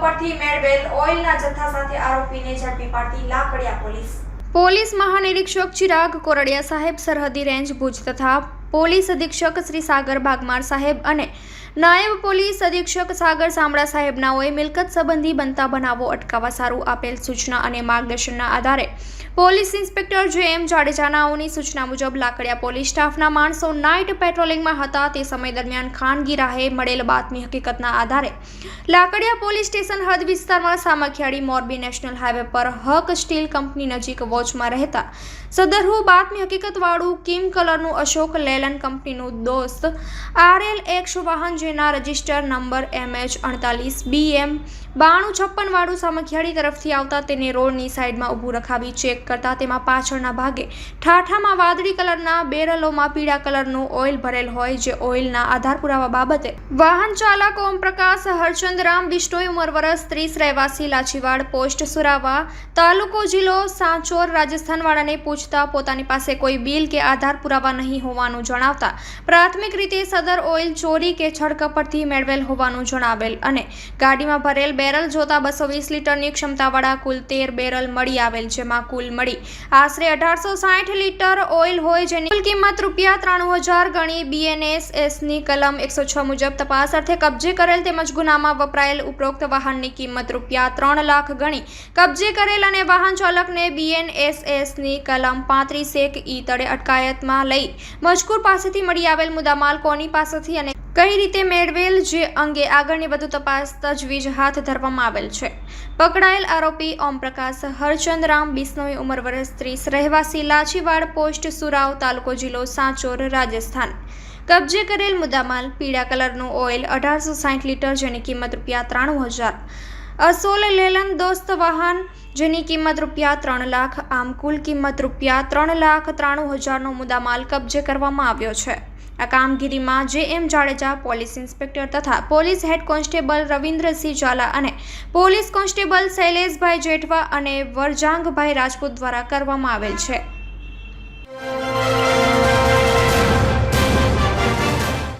પરથી મેળવેલ ઓઇલના જથ્થા સાથે આરોપીને ઝડપી પાડતી લાકડિયા પોલીસ. પોલીસ મહાનિરીક્ષક ચિરાગ કોરડિયા સાહેબ સરહદી રેન્જ ભુજ તથા પોલીસ અધિક્ષક શ્રી સાગર બાગમાર સાહેબ અને નાયબ પોલીસ અધિક્ષક સાગર સામળા સાહેબનાઓએ મિલકત સંબંધી બનતા બનાવો અટકાવવા સારું આપેલ સૂચના અને માર્ગદર્શનના આધારે પોલીસ ઇન્સ્પેક્ટર જે એમ જાડેજાનાઓની સૂચના મુજબ લાકડિયા પોલીસ સ્ટાફના માણસો નાઇટ પેટ્રોલિંગમાં હતા તે સમય દરમિયાન ખાનગી રાહે મળેલ બાતમી હકીકતના આધારે લાકડિયા પોલીસ સ્ટેશન હદ વિસ્તારમાં સામખિયાળી મોરબી નેશનલ હાઈવે પર હક સ્ટીલ કંપની નજીક વોચમાં રહેતા સદરહુ બાતમી હકીકતવાળું કિમ કલરનું અશોક લેલન કંપનીનું દોસ્ત આરએલ એક્સ વાહન જેના રજિસ્ટર નંબર એમએચ અડતાલીસ, બીએમ બાણું છપ્પનવાળું સામખિયાળી તરફથી આવતા તેને રોડની સાઈડમાં ઊભું રખાવી ચેક કરતા તેમાં પાછળના ભાગે ઠાઠામાં વાદળી કલરના બેરલોમાં પીળા કલરનું ઓઇલ ભરેલ હોય જે ઓઇલના આધાર પુરાવા બાબતે વાહન ચાલક ઓમપ્રકાશ હરચંદરામ બિષ્ટોઈ ઉંમર વર્ષ ત્રીસ રહેવાસી લાચીવાડ પોસ્ટ સુરાવા તાલુકો જિલ્લો સાંચોર રાજસ્થાનવાળાને પૂછતા પોતાની પાસે કોઈ બિલ કે આધાર પુરાવા નહીં હોવાનું જણાવતા પ્રાથમિક રીતે સદર ઓઇલ ચોરી કે છળકપટથી મેળવેલ હોવાનું જણાવેલ અને ગાડીમાં ભરેલ બેરલ જોતા બસો વીસ લીટરની ક્ષમતાવાળા કુલ તેર બેરલ મળી આવેલ, જેમાં કુલ મળી આશરે અઢારસો લીટર ઓઇલ હોય જેની કુલ કિંમત રૂપિયા ત્રાણું ગણી બીએનએસએસની કલમ એકસો મુજબ તપાસ અર્થે કબજે કરેલ તેમજ ગુનામાં વપરાયેલ ઉપરોક્ત વાહનની કિંમત રૂપિયા ત્રણ લાખ ગણી કબજે કરેલ અને વાહન ચાલકને બીએનએસએસની કલમ પાંત્રીસ એક ઈ તળે અટકાયતમાં લઈ મજકૂર પાસેથી મળી આવેલ મુદ્દામાલ કોની પાસેથી અને કઈ રીતે મેળવેલ જે અંગે આગળની વધુ તપાસ તજવીજ હાથ ધરવામાં આવેલ છે. પકડાયેલ આરોપી ઓમપ્રકાશ હરચંદરામ બિસ્નોઈ ઉંમર વર્ષ ત્રીસ, રહેવાસી લાછીવાડ પોસ્ટ, સુરાવ તાલુકો જિલ્લો સાંચોર, રાજસ્થાન. કબજે કરેલ મુદ્દામાલ પીળા કલરનું ઓઇલ, અઢારસો સાઠ લીટર જેની કિંમત રૂપિયા ત્રાણું હજાર. અસોલ લેલન દોસ્ત વાહન જેની કિંમત રૂપિયા ત્રણ લાખ, આમ કુલ કિંમત રૂપિયા ત્રણ લાખ ત્રાણું હજારનો મુદ્દામાલ કબજે કરવામાં આવ્યો છે. આ કામગીરીમાં J M Jadeja, police inspector તથા police head constable Ravindrasinh Zala અને પોલીસ કોન્સ્ટેબલ શૈલેષભાઈ જેઠવા અને વરજાંગભાઈ રાજપૂત દ્વારા કરવામાં આવેલ છે.